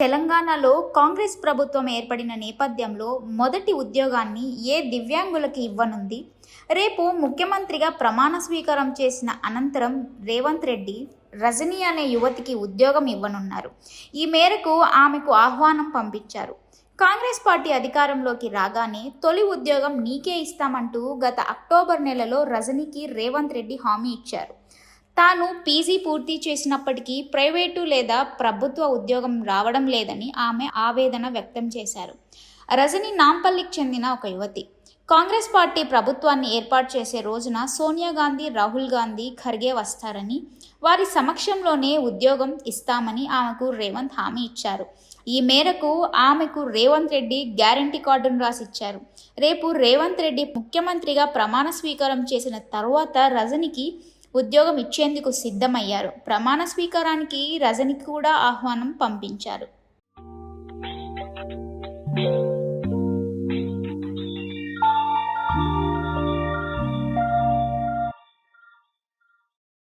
తెలంగాణలో కాంగ్రెస్ ప్రభుత్వం ఏర్పడిన నేపథ్యంలో మొదటి ఉద్యోగాన్ని ఏ దివ్యాంగులకి ఇవ్వనుంది? రేపు ముఖ్యమంత్రిగా ప్రమాణ స్వీకారం చేసిన అనంతరం రేవంత్ రెడ్డి రజనీ అనే యువతికి ఉద్యోగం ఇవ్వనున్నారు. ఈ మేరకు ఆమెకు ఆహ్వానం పంపించారు. కాంగ్రెస్ పార్టీ అధికారంలోకి రాగానే తొలి ఉద్యోగం నీకే ఇస్తామంటూ గత అక్టోబర్ నెలలో రజనీకి రేవంత్ రెడ్డి హామీ ఇచ్చారు. తాను పీజీ పూర్తి చేసినప్పటికీ ప్రైవేటు లేదా ప్రభుత్వ ఉద్యోగం రావడం లేదని ఆమె ఆవేదన వ్యక్తం చేశారు. రజని నాంపల్లికి చెందిన ఒక యువతి. కాంగ్రెస్ పార్టీ ప్రభుత్వాన్ని ఏర్పాటు చేసే రోజున సోనియా గాంధీ రాహుల్ గాంధీ ఖర్గే వస్తారని వారి సమక్షంలోనే ఉద్యోగం ఇస్తామని ఆమెకు రేవంత్ హామీ ఇచ్చారు. ఈ మేరకు ఆమెకు రేవంత్ రెడ్డి గ్యారంటీ కార్డును రాసిచ్చారు. రేపు రేవంత్ రెడ్డి ముఖ్యమంత్రిగా ప్రమాణ స్వీకారం చేసిన తర్వాత రజనికి ఉద్యోగం ఇచ్చేందుకు సిద్ధమయ్యారు. ప్రమాణ స్వీకారానికి రజనికి కూడా ఆహ్వానం పంపించారు.